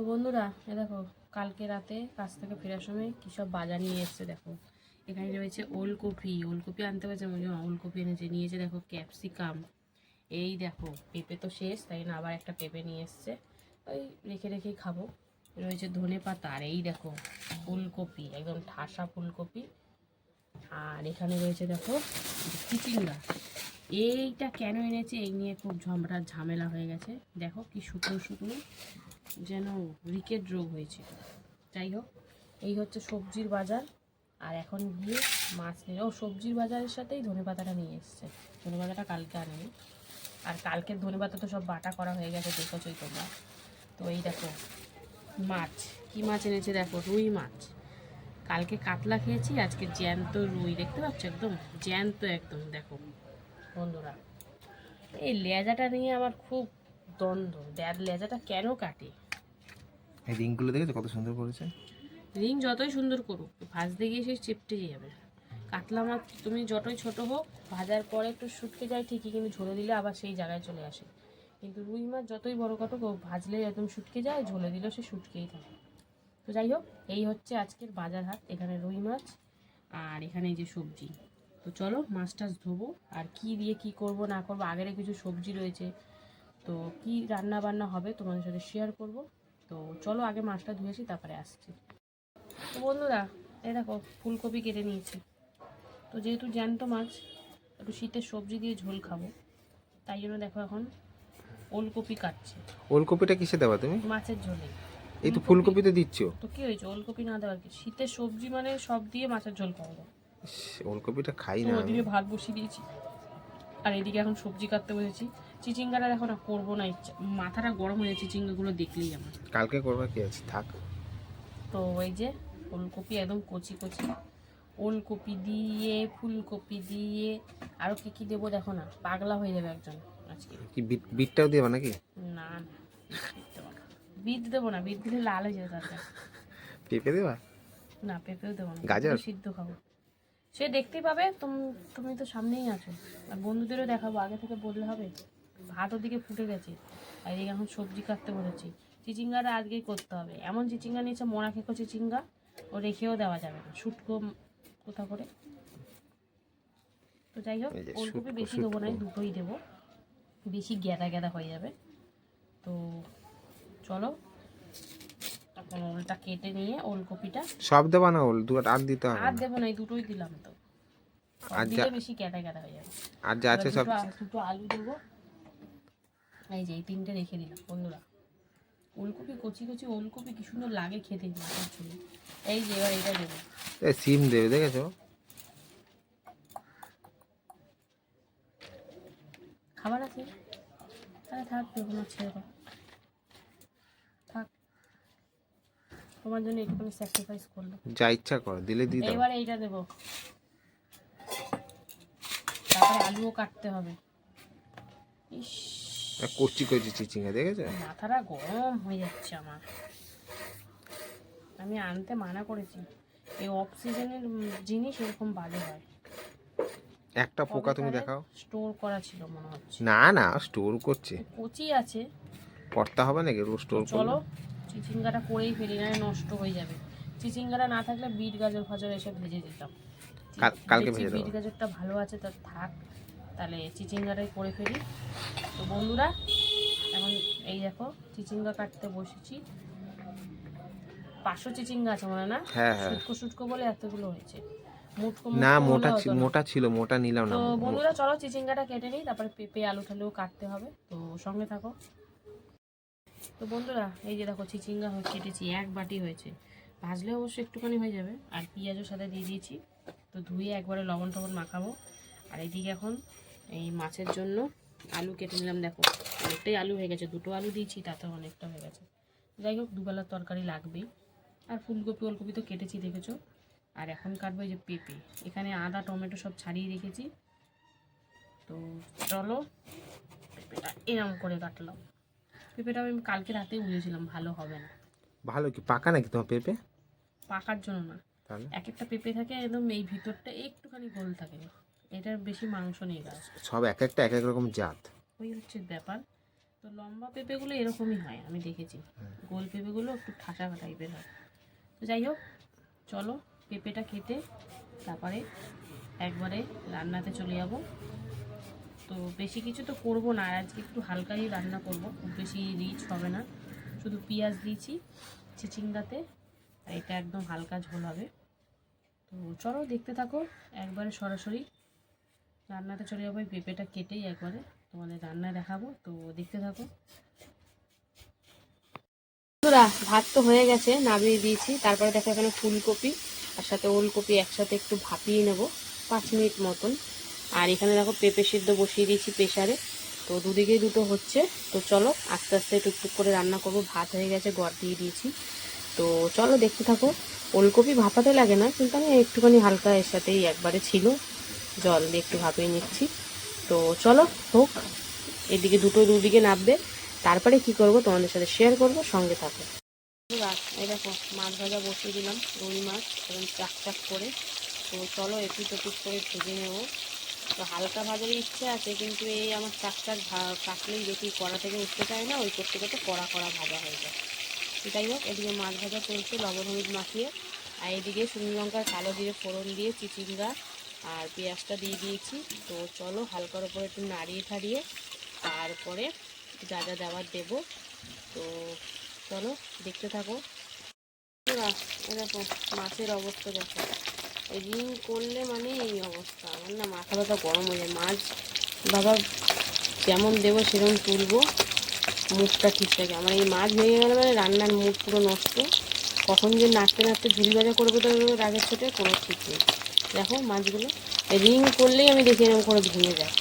তো বন্ধুরা, এ দেখো, কালকে রাতে কাজ থেকে ফেরার সময় কী সব বাজার নিয়ে এসছে দেখো। এখানে রয়েছে ওলকপি ওলকপি আনতে পারছে মনে ওলকপি এনেছে, নিয়েছে দেখো ক্যাপসিকাম। এই দেখো, পেঁপে তো শেষ, তাই না, আবার একটা পেঁপে নিয়ে এসছে। ওই রেখে রেখেই খাব। রয়েছে ধনে পাতা, আর এই দেখো ফুলকপি একদম ঠাসা ফুলকপি। আর এখানে রয়েছে দেখো, চিচিঙ্গা। এইটা কেন এনেছে, এই নিয়ে খুব ঝমড়া ঝামেলা হয়ে গেছে। দেখো কি শুকনো শুকনো। যেন রিকেট রোগ হয়েছে যাই হোক, এই হচ্ছে সবজির বাজার। আর এখন গিয়ে মাছ নিয়ে ও, সবজির বাজারের সাথেই ধনে পাতাটা নিয়ে এসছে। ধনে পাতাটা কালকে আনেনি। আর কালকের ধনে পাতা তো সব বাটা করা হয়ে গেছে, দেখেছই তোমরা। তো এই দেখো, মাছ। কি মাছ এনেছে দেখো? রুই মাছ। কালকে কাতলা খেয়েছি, আজকে জ্যান্ত রুই। দেখতে পাচ্ছ একদম? জ্যান্ত একদম, দেখো। বন্ধুরা, এই লেজাটা নিয়ে আমার খুব দ্বন্দ্ব দ্যার লেজাটা কেন কাটে? এই রিংগুলো দেখেছ কত সুন্দর করেছে? রিং যতই সুন্দর করুক ভাজতে গিয়ে সেই চেপটে যাবে। কাতলা মাছ তুমি যতই ছোট হোক ভাজার পরে একটু শুটকে যায় ঠিকই কিন্তু ঝোলে দিলে আবার সেই জায়গায় চলে আসে। কিন্তু রুই মাছ যতই বড় কাটুক ভাজলে একদম শুটকে যায় ঝোলে দিলেও সে শুটকেই থাকে। তো যাই হোক এই হচ্ছে আজকের বাজার হাট এখানে রুই মাছ আর এখানে এই যে সবজি। তো চলো মাছ টাছ ধোবো আর কি দিয়ে কি করব না করব আগের কিছু সবজি রয়েছে। তো কি রান্না বান্না হবে তোমাদের সাথে শেয়ার করব। তো চলো আগে মাছটা ধুয়েছি তারপরে আসছি। তো বন্ধুরা এই দেখো ফুলকপি কেটে নিয়েছি। তো যেহেতু জ্যান্ত মাছ একটু শীতের সবজি দিয়ে ঝোল খাব। তাই জন্য দেখো এখন ওলকপি কাটছে। ওলকপিটা কিসে দেওয়া তুমি? মাছের ঝোলে। এই তো ফুলকপিতে দিচ্ছ? তো কি হয়েছে? ওলকপি না দেওয়ার কি? শীতের সবজি মানে সব দিয়ে মাছের ঝোল যায় ওলকপিটা খাই না আমি। ওদিকে ভাত বসিয়ে দিয়েছি। আর এদিকে এখন সবজি কাটতে বসেছি। চিচিঙ্গাটা দেখো না করব না ইচ্ছা মাথাটা গরম হয়ে চিচিঙ্গাগুলো দেখলেই আমার। কালকে করবা কি আছে? থাক। তো এই যে ওলকপি একদম কচি কচি। ওলকপি দিয়ে ফুলকপি দিয়ে আরও কী কী দেবো দেখো না পাগলা হয়ে যাবে একজন আজকে। কি বিট বিটটাও দেবা নাকি? না না বিট দেবো না। বিট দিলে লাল হয়ে যাবে তারপরে পেঁপে দেবা? না পেঁপেও দেবো না গাজর? সিদ্ধ খাব। সে দেখতেই পাবে তুমি তুমি তো সামনেই আছো। আর বন্ধুদেরও দেখাবো আগে থেকে বললে হবে? ভাত ওদিকে ফুটে গেছে। আর এদিকে এখন সবজি কাটতে বলেছি চিচিঙ্গাটা আজকেই করতে হবে। এমন চিচিঙ্গা নিয়েছে মোড়া খেকো চিচিঙ্গা ও রেখেও দেওয়া যাবে না। শুটকো কোথা করে? তো যাই হোক ওলকপি বেশি দেবো না দুটোই দেবো। বেশি গ্যাদা গ্যাদা হয়ে যাবে। তো চলো এখন ওলটা কেটে নিয়ে ওলকপিটা সব দেবো না ওল? দুটো আর দিতে হবে আর দেবো না এই দুটোই দিলাম তো। আর যা- বেশি ক্যাটা গ্যাদা হয়ে যাবে। আর যা আছে সব দুটো আলু দেবো। এই যে এই তিনটে রেখে দিলাম বন্ধুরা। ওলকপি কচি কচি ওলকপি কি সুন্দর লাগে খেতে এই যে এবার এটা দেবো। সিম দেবে দেখেছ? খাবার আছে? তাহলে থাক না ছেড়ে দাও। থাক। তোমার জন্য একটুখানি স্যাক্রিফাইস করলাম। যা ইচ্ছা করো দিলে দিয়ে দাও। এবার এইটা দেবো। তারপরে আলুও কাটতে হবে। ইস। আর কচি কচি চিচিঙ্গা দেখেছ? মাথাটা গরম হয়ে যাচ্ছে আমার। আমি আনতে মানা করেছি। এই অফ সিজনের জিনিস এরকম বাজে হয়। একটা পোকা তুমি দেখাও। স্টোর করা ছিল মনে হচ্ছে। না না স্টোর করছে। কচি আছে। পড়তে হবে নাকি? রোজ স্টোর চলো চিচিঙ্গাটা করেই ফেলি না নষ্ট হয়ে যাবে। চিচিঙ্গাটা না থাকলে বিট গাজর ফাজর এসব ভেজে দিতাম। কালকে ভেজে দেবো। বিট গাজরটা ভালো আছে তার থাক। তাহলে চিচিঙ্গাটাই করে ফেলি। তো বন্ধুরা এখন এই দেখো চিচিঙ্গা কাটতে বসেছি। পাঁচশো চিচিঙ্গা আছে মনে না? হ্যাঁ হ্যাঁ। শুটকো শুটকো বলে এতগুলো হয়েছে। না মোটা। মোটা ছিল মোটা নিলাম না। তো বন্ধুরা চলো চিচিঙ্গাটা কেটে নিই তারপরে পেঁপে আলু ঠালুও কাটতে হবে। তো সঙ্গে থাকো। তো বন্ধুরা এই যে দেখো চিচিঙ্গা হয়ে- কেটেছি এক বাটি হয়েছে। ভাজলে অবশ্য একটুখানি হয়ে যাবে। আর পেঁয়াজও সাথে দিয়ে দিয়েছি। তো ধুয়ে একবারে লবণ টবণ মাখাবো। আর এইদিকে এখন এই মাছের জন্য আলু কেটে নিলাম দেখো। অনেকটাই আলু হয়ে গেছে দুটো আলু দিয়েছি তাতে অনেকটা হয়ে গেছে। যাই হোক দুবেলার তরকারি লাগবেই। আর ফুলকপি ওলকপি তো কেটেছি দেখেছ? আর এখন কাটবো এই যে পেঁপে। এখানে আদা টমেটো সব ছাড়িয়ে রেখেছি। তো চলো পেঁপেটা এরম করে কাটলাম। পেঁপেটা আমি কালকে রাতে বুঝেছিলাম ভালো হবে না। ভালো কি পাকা নাকি তোমার পেঁপে? পাকার জন্য না। এক একটা পেঁপে থাকে একদম এই ভিতরটা একটুখানি গোল থাকে। এটার বেশি মাংস নেই গাছ। সব এক একটা এক এক রকম জাত। ওই হচ্ছে ব্যাপার। তো লম্বা পেঁপেগুলো এরকমই হয় আমি দেখেছি। গোল পেঁপেগুলো একটু ঠাসা টাইপের হয়। তো যাই হোক চলো পেঁপেটা কেটে তারপরে একবারে রান্নাতে চলে যাব। তো বেশি কিছু তো করব না আর আজকে একটু হালকাই রান্না করব। খুব বেশি রিচ হবে না। শুধু পেঁয়াজ দিয়েছি চিচিঙ্গাতে আর এটা একদম হালকা ঝোল হবে। তো চলো দেখতে থাকো একবারে সরাসরি রান্নাতে চলে যাব পেঁপেটা কেটেই একবারে তোমাদের রান্না দেখাবো। তো দেখতে থাকো। বন্ধুরা, ভাত তো হয়ে গেছে, নামিয়ে দিয়েছি। তারপরে দেখো এখানে ফুলকপি আর সাথে ওলকপি একসাথে একটু ভাপিয়ে নেব, পাঁচ মিনিট মতন। আর এখানে দেখো পেঁপে সিদ্ধ বসিয়ে দিয়েছি প্রেশারে তো দুদিকেই দুটো হচ্ছে। তো চলো, আস্তে আস্তে টুকটুক করে রান্না করব। ভাত হয়ে গেছে, গড় দিয়ে দিয়েছি। তো চলো দেখতে থাকো। ওলকপি ভাপাতে লাগে না, কিন্তু আমি একটুখানি হালকা এর সাথেই একবারে ছিল। জল দিয়ে একটু ভাপিয়ে নিচ্ছি। তো চলো, হোক, এদিকে দুটো দুদিকে নাববে তারপরে কি করব তোমাদের সাথে শেয়ার করব, সঙ্গে থাকো। এই দেখো, মাছ ভাজা বসিয়ে দিলাম, রুই মাছ এবং চাক চাক করে। তো চলো একটু টুকুট করে ভেজে নেব। তো হালকা ভাজার ইচ্ছে আছে, কিন্তু এই আমার চাক চাক ভা- কাটলেই দেখি কড়া থেকে উঠতে চায় না, ওই করতে করতে কড়া কড়া ভাজা হয়ে যায়। যাই হোক, এদিকে মাছ ভাজা চলছে, লবণ হলুদ মাখিয়ে। আর এদিকে শুকনো লঙ্কার কালো জিরে ফোড়ন দিয়ে, চিচিঙ্গা আর পেঁয়াজটা দিয়ে দিয়েছি। তো চলো হালকার উপরে একটু নাড়িয়ে ঠাড়িয়ে তারপরে যা যা দেওয়ার দেবো। তো চলো দেখতে থাকো। দেখো, মাছের অবস্থা দেখো। রিং করলে মানে এই অবস্থা। আমার না মাথা ব্যথা গরম হয়ে যায়। মাছ বাবা যেমন দেবো, সেরকম তুলবো। মুখটা ঠিক থাকে। আমার এই মাছ ভেঙে গেলে মানে রান্নার মুখ পুরো নষ্ট। কখন যে নাড়তে নাড়তে ঝুড়ি ভাজা করবে তো রাগের ছোটে কোনো ঠিক নেই। দেখো মাছগুলো। রিং করলেই আমি দেখি এরকম করে ভেঙে যায়।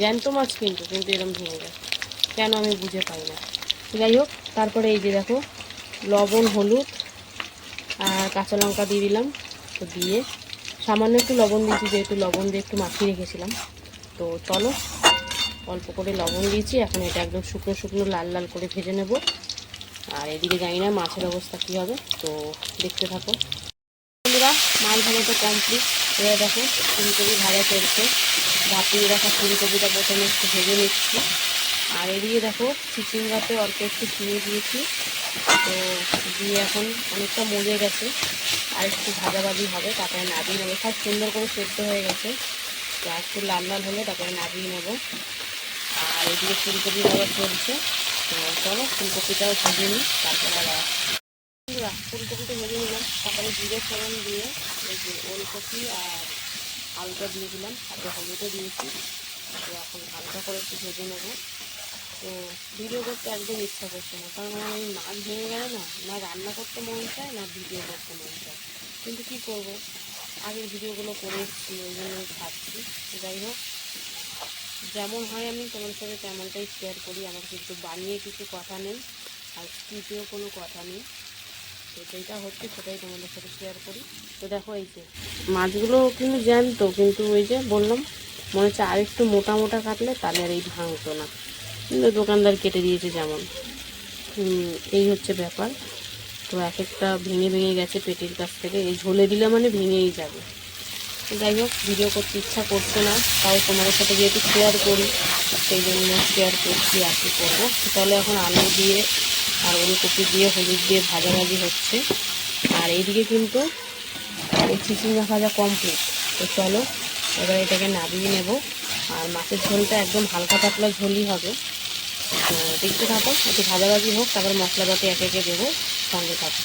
জ্যান্ত মাছ কিন্তু কিন্তু এরকম ভেঙে যায়। কেন আমি বুঝে পাই না। যাই হোক, তারপরে এই যে দেখো, লবণ, হলুদ আর কাঁচা লঙ্কা দিয়ে দিলাম। তো দিয়ে সামান্য একটু লবণ দিয়েছি, যেহেতু লবণ দিয়ে একটু মাখিয়ে রেখেছিলাম। তো চলো, অল্প করে লবণ দিয়েছি। এখন এটা একদম শুকনো শুকনো লাল লাল করে ভেজে নেব। আর এদিকে জানি না মাছের অবস্থা কী হবে। তো দেখতে থাকো। মাছ ভালো তো কমপ্লিট এবার দেখো, ফুলকপি ভাজা চলছে। ভাপিয়ে রাখা ফুলকপিটা প্রথমে একটু ভেজে নিচ্ছি। আর এদিকে দেখো, চিচিঙ্গাতে অল্প একটু চিনি দিয়েছি। তো দিয়ে এখন অনেকটা মজে গেছে। আর একটু ভাজাভাজি হবে, তারপরে নাবিয়ে নেব। সব সুন্দর করে সেদ্ধ হয়ে গেছে। তো একটু লাল লাল হলে তারপরে নাবিয়ে নেব। আর এদিকে ফুলকপি ভাজা চলছে। তো চলো, ফুলকপিটাও ভেজে নিই, তারপরে। বন্ধুরা ফুলকপিটা ভেজে নিলাম তারপরে জিরে ফোড়ন দিয়ে এই যে ওলকপি আর আলুটা দিয়ে দিলাম সাথে হলুদও দিয়েছি তো এখন হালকা করে একটু ভেজে নেব তো ভিডিও করতে একদম ইচ্ছা করছে না কারণ আমার এই মাছ ভেঙে গেলে না না রান্না করতে মন চায় না ভিডিও করতে মন চায় কিন্তু কী করব আগের ভিডিওগুলো করে এসেছি ওই জন্য ভাবছি যাই হোক যেমন হয় আমি তোমার সাথে তেমনটাই শেয়ার করি আমার কিন্তু বানিয়ে কিছু কথা নেই আর স্ক্রিপ্টেও কোনো কথা নেই তো যেটা হচ্ছে সেটাই তোমাদের সাথে শেয়ার করি। তো দেখো এই যে মাছগুলো কিন্তু জ্যান্ত, কিন্তু ওই যে বললাম, মনে হচ্ছে আর একটু মোটা মোটা কাটলে তাহলে আর এই ভাঙতো না। কিন্তু দোকানদার কেটে দিয়েছে যেমন। এই হচ্ছে ব্যাপার। তো এক একটা ভেঙে ভেঙে গেছে পেটের কাছ থেকে। এই ঝোলে দিলে মানে ভেঙেই যাবে। যাই হোক ভিডিও করতে ইচ্ছা করছে না, তাও তোমাদের সাথে যেহেতু শেয়ার করি, সেই জন্য শেয়ার করছি, আর কি করব। তাহলে এখন আলু দিয়ে আর ওলকপি দিয়ে, হলুদ দিয়ে ভাজাভাজি হচ্ছে। আর এইদিকে কিন্তু চিচিঙ্গা ভাজা কমপ্লিট তো চলো, এবার এটাকে নামিয়ে নেব। আর মাছের ঝোলটা একদম হালকা পাতলা ঝোলই হবে। দেখতে থাকো, একটু ভাজাভাজি হোক, তারপর মশলাপাতি একে একে দেবো, সঙ্গে থাকো।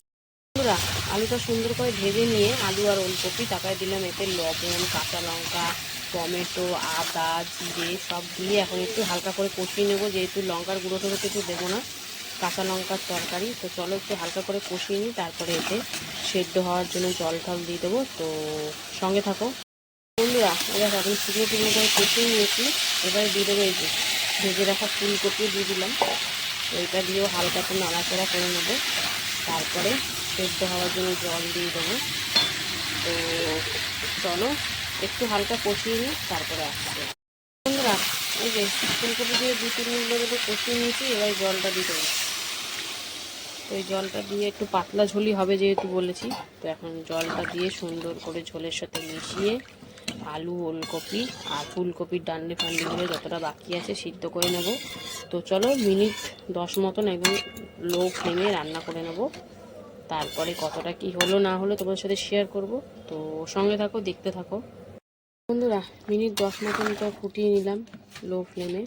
বন্ধুরা, আলুটা সুন্দর করে ভেজে নিয়ে আলু আর ওলকপি, তারপরে দিলাম এতে লবণ, কাঁচা লঙ্কা, টমেটো, আদা, জিরে, সব দিয়ে এখন একটু হালকা করে কষিয়ে নেব। যেহেতু লঙ্কার গুঁড়ো টুড়ো কিছু দেবো না কাঁচা লঙ্কার তরকারি। তো চলো একটু হালকা করে কষিয়ে নিই, তারপরে এতে সেদ্ধ হওয়ার জন্য জল টল দিয়ে দেবো। তো সঙ্গে থাকো। বন্ধুরা, এবার এখন শুকনো শুকনো করে কষিয়ে নিয়েছি। এবার দিয়ে দেবো এই যে ভেজে রাখা ফুলকপি দিয়ে দিলাম। এটা দিয়েও হালকা একটু নাড়াচাড়া করে নেব। তারপরে সেদ্ধ হওয়ার জন্য জল দিয়ে দেবো। তো চলো একটু হালকা কষিয়ে নিই, তারপরে আসছে। বন্ধুরা, এই যে ফুলকপি দিয়ে দু তিন মিনিট ধরে কষিয়ে নিয়েছি, এবার জলটা দিয়ে দেবো। তো এই জলটা দিয়ে একটু পাতলা ঝোলি হবে যেহেতু বলেছি। তো এখন জলটা দিয়ে সুন্দর করে ঝোলের সাথে মিশিয়ে আলু, ওলকপি আর ফুলকপির ডান্ডি ফান্ডিগুলো যতটা বাকি আছে সিদ্ধ করে নেব। তো চলো মিনিট দশ মতন একদম লো ফ্লেমে রান্না করে নেব। তারপরে কতটা কি হলো না হলো তোমাদের সাথে শেয়ার করব। তো সঙ্গে থাকো, দেখতে থাকো। বন্ধুরা, মিনিট দশ মতন তো ফুটিয়ে নিলাম লো ফ্লেমে।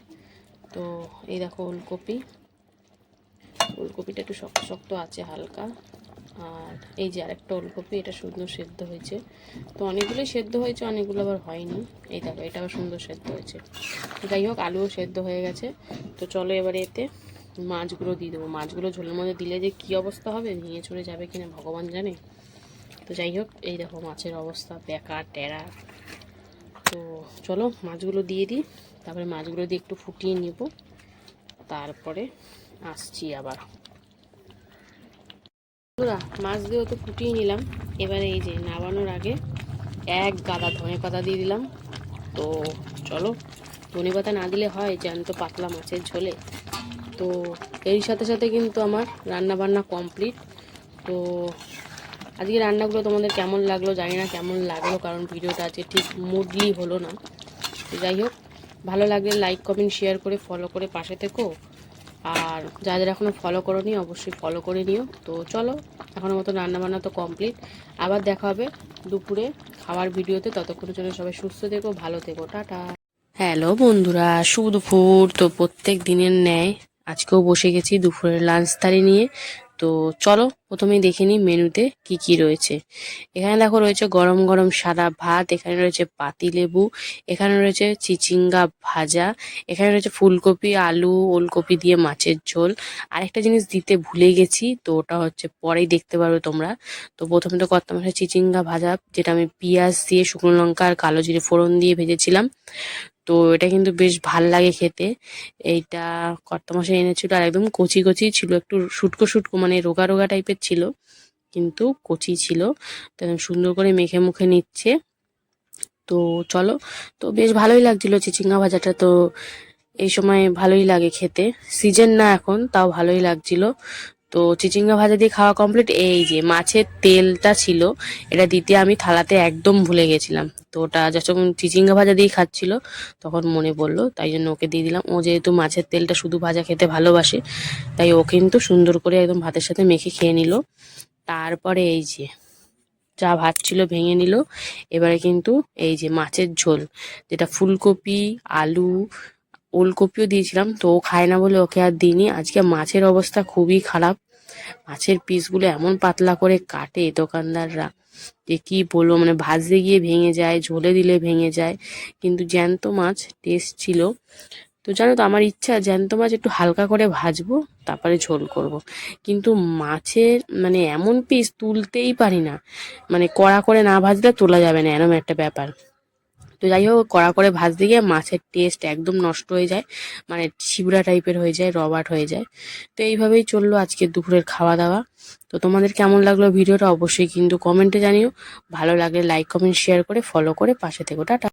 তো এই দেখো ওলকপি। ওলকপিটা একটু শক্ত শক্ত আছে হালকা। আর এই যে আরেকটা ওলকপি, এটা সুন্দর সেদ্ধ হয়েছে। তো অনেকগুলোই সেদ্ধ হয়েছে, অনেকগুলো আবার হয়নি। এই দেখো এটা আবার সুন্দর সেদ্ধ হয়েছে। যাই হোক, আলুও সেদ্ধ হয়ে গেছে। তো চলো এবারে এতে মাছগুলো দিয়ে দেবো। মাছগুলো ঝোলের মধ্যে দিলে যে কী অবস্থা হবে, ভেঙে চড়ে যাবে কিনা ভগবান জানে। তো যাই হোক, এই দেখো মাছের অবস্থা, বেকার, টেরা। তো চলো মাছগুলো দিয়ে দিই। তারপরে মাছগুলো দিয়ে একটু ফুটিয়ে নিব। তারপরে আসছি আবার। বন্ধুরা, মাছ দিয়েও তো ফুটিয়ে নিলাম, এবারে এই যে নামানোর আগে এক গাদা ধনে পাতা দিয়ে দিলাম। তো চলো, ধনে পাতা না দিলে হয় জ্যান্ত পাতলা মাছের ঝোলে। তো এর সাথে সাথে কিন্তু আমার রান্না বান্না কমপ্লিট। তো আজকে রান্নাগুলো তোমাদের কেমন লাগল জানি না, কেমন লাগল, কারণ ভিডিওটা আজকে ঠিক মুডলি হলো না। যাই হোক, ভালো লাগলে লাইক কমেন্ট শেয়ার করে ফলো করে পাশে থেকো। আর যাদের এখনও ফলো করোনি, অবশ্যই ফলো করে নিও। তো চলো এখনও মতো রান্নাবান্না তো কমপ্লিট আবার দেখা হবে দুপুরে খাওয়ার ভিডিওতে। ততক্ষণের জন্য সবাই সুস্থ থেকো, ভালো থেকো, টাটা। হ্যালো বন্ধুরা, শুভ দুপুর। তো প্রত্যেক দিনের ন্যায় আজকেও বসে গেছি দুপুরের লাঞ্চ তারি নিয়ে। তো চলো, প্রথমেই দেখে নিই মেনুতে কি কি রয়েছে। এখানে দেখো রয়েছে গরম গরম সাদা ভাত, এখানে রয়েছে পাতিলেবু এখানে রয়েছে চিচিঙ্গা ভাজা, এখানে রয়েছে ফুলকপি, আলু, ওলকপি দিয়ে মাছের ঝোল। আরেকটা জিনিস দিতে ভুলে গেছি, তো ওটা হচ্ছে পরেই দেখতে পারবে তোমরা। তো প্রথমে তো কর্তা মাসের চিচিঙ্গা ভাজা, যেটা আমি পেঁয়াজ দিয়ে শুকনো লঙ্কা আর কালো জিরে ফোড়ন দিয়ে ভেজেছিলাম। তো এটা কিন্তু বেশ ভালো লাগে খেতে। এইটা কর্তা মশাই এনেছিল আর একদম কচি কচি ছিল, একটু শুটকো শুটকো মানে রোগা রোগা টাইপের ছিল, কিন্তু কচি ছিল। তো সুন্দর করে মেখে, মুখে নিচ্ছে। তো চলো, তো বেশ ভালোই লাগছিল চিচিঙ্গা ভাজাটা। তো এই সময় ভালোই লাগে খেতে। সিজন না এখন, তাও ভালোই লাগছিল। তো চিচিঙ্গা ভাজা দিয়ে খাওয়া কমপ্লিট এই যে মাছের তেলটা ছিল, এটা দিতে আমি থালাতে একদম ভুলে গেছিলাম। তো ওটা যখন চিচিঙ্গা ভাজা দিয়ে খাচ্ছিল, তখন মনে পড়ল, তাই জন্য ওকে দিয়ে দিলাম। ও যেহেতু মাছের তেলটা শুধু ভাজা খেতে ভালোবাসে, তাই ও কিন্তু সুন্দর করে একদম ভাতের সাথে মেখে খেয়ে নিল। তারপরে এই যে যা ভাত ছিল ভেঙে নিল। এবারে কিন্তু এই যে মাছের ঝোল, যেটা ফুলকপি, আলু, ওলকপিও দিয়েছিলাম। তো ও খায় না বলে ওকে আর দিইনি। আজকে মাছের অবস্থা খুবই খারাপ। মাছের পিসগুলো এমন পাতলা করে কাটে দোকানদাররা যে কি বলব মানে ভাজতে গিয়ে ভেঙে যায়, ঝোলে দিলে ভেঙে যায়। কিন্তু জ্যান্ত মাছ টেস্ট ছিল। তো জানো তো, আমার ইচ্ছা জ্যান্ত মাছ একটু হালকা করে ভাজবো, তারপরে ঝোল করব। কিন্তু মাছের মানে এমন পিস তুলতেই পারি না। মানে কড়া করে না ভাজলে তোলা যাবে না, এরম একটা ব্যাপার। তো যাই হোক কড়া করে ভাজতে গিয়ে মাছের টেস্ট একদম নষ্ট হয়ে যায়। মানে ছিবড়া টাইপের হয়ে যায়, রবার্ট হয়ে যায়। তো এইভাবেই চলল আজকে দুপুরের খাওয়া দাওয়া তো তোমাদের কেমন লাগল ভিডিওটা অবশ্যই কিন্তু কমেন্টে জানিও। ভালো লাগলে লাইক কমেন্ট শেয়ার করে ফলো করে পাশে থেকে। টাটা।